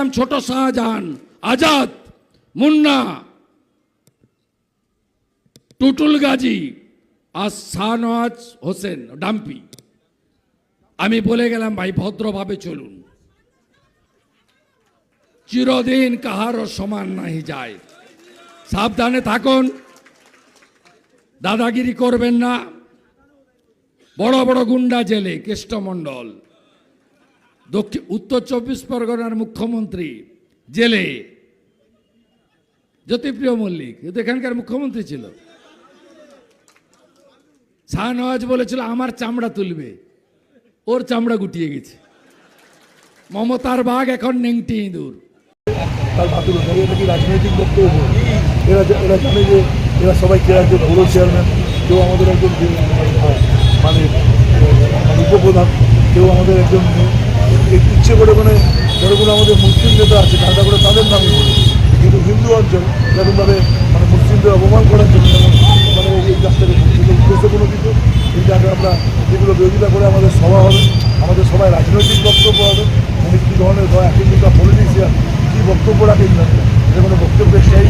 গেলাম ছোট শাহজাহান, আজাদ, মুন্না, টুটুল গাজী আর শাহনওয়াজ হোসেন, ডাম্পি। আমি বলে গেলাম, ভাই, ভদ্রভাবে চলুন। চিরদিন কাহারও সমান নাহি যায়। সাবধানে থাকুন। দাদাগিরি করবেন না। বড় বড় গুন্ডা জেলে কেষ্টমণ্ডল দক্ষিণ উত্তর চব্বিশ পরগনার মুখ্যমন্ত্রী জেলে। জ্যোতিপ্রিয় মল্লিক, এ তো এখানকার মুখ্যমন্ত্রী ছিল। শাহনওয়াজ বলেছিল, আমার চামড়া তুলবে। ওর চামড়া গুটিয়ে গেছে। মমতার বাঘ এখন নেংটি ইঁদুর। রাজনৈতিক এরা জানে যে, এরা সবাই কেউ আমাদের একজন ইচ্ছে করে মানে যেরকম আমাদের মুসলিম নেতা আছে কাজা করে তাদের নামই বলে। কিন্তু হিন্দু অঞ্চল যেরকমভাবে মানে মুসলিমদের অপমান করার জন্য মানে এই কাজটাকে উদ্দেশ্য কোনো কিছু, কিন্তু আগে আমরা যেগুলো বিরোধিতা করে আমাদের সভা হবে, আমাদের সবাই রাজনৈতিক বক্তব্য হবে উনি কী ধরনের একই কিন্তু পলিটিশিয়ান কী বক্তব্য রাখেন না এটা কোনো বক্তব্যের সেই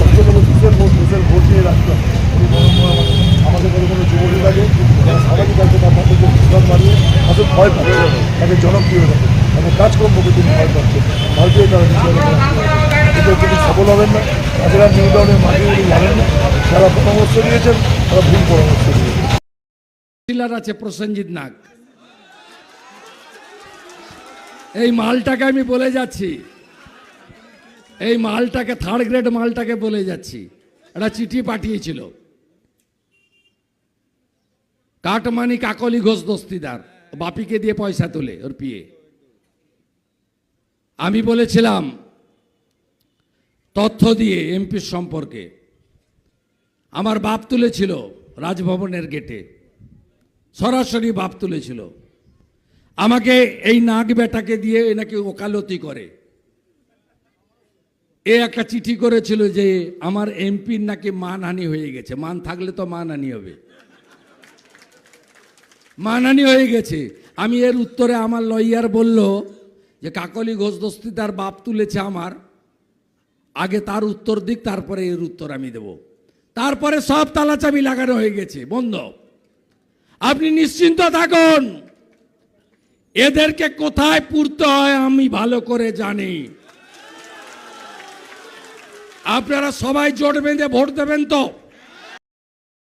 বক্তব্য দেশের ভোট দেশের ভোট নিয়ে রাখতে হবে। আমাদের কোনো কোনো যুবলী লাগে যারা সামাজিক আছে তার মধ্যে বিশ্বাস বাড়িয়ে তাদের ভয় পাচ্ছে, তাকে জনপ্রিয় থাকে তাদের কাজকর্মকে তিনি ভয় পাচ্ছে ভারতীয় তারা কিন্তু তিনি সফল হবেন না। তাদের নিউ টাউনের মাটি উনি জানেন না। যারা পরামর্শ দিয়েছেন, তারা ভুল পরামর্শ দিয়েছেন। কাউন্সিলর আছে প্রসেনজিৎ নাগ। এই মালটাকে আমি বলে যাচ্ছি। এই মালটাকে থার্ড গ্রেড মালটাকে বলে যাচ্ছি। একটা চিঠি পাঠিয়েছিল। Cut money Kakoli Ghosh Dastidar. বাপিকে দিয়ে পয়সা তোলে ওর পিয়ে। আমি বলেছিলাম, তথ্য দিয়ে এমপির সম্পর্কে। আমার বাপ তুলেছিল রাজভবনের গেটে। সরাসরি বাপ তুলেছিল। আমাকে এই নাগ বেটাকে দিয়ে এ নাকি ওকালতি করে। এ একটা চিঠি করেছিল যে, আমার এমপির নাকি মানহানি হয়ে গেছে। মান থাকলে তো মানহানি হবে। মানহানি হয়ে গেছে। আমি এর উত্তরে আমার লয়ার বলল যে, কাকলি ঘোষ দস্তিদার বাপ তুলেছে আমার। আগে তার উত্তর দিক, তারপরে এর উত্তর আমি দেব। তারপরে সব তালাচাবি লাগানো হয়ে গেছে। বন্ধ। আপনি নিশ্চিন্ত থাকুন, এদেরকে কোথায় পুরতে হয় আমি ভালো করে জানি। আপনারা সবাই জোট বেঁধে ভোট দেবেন তো?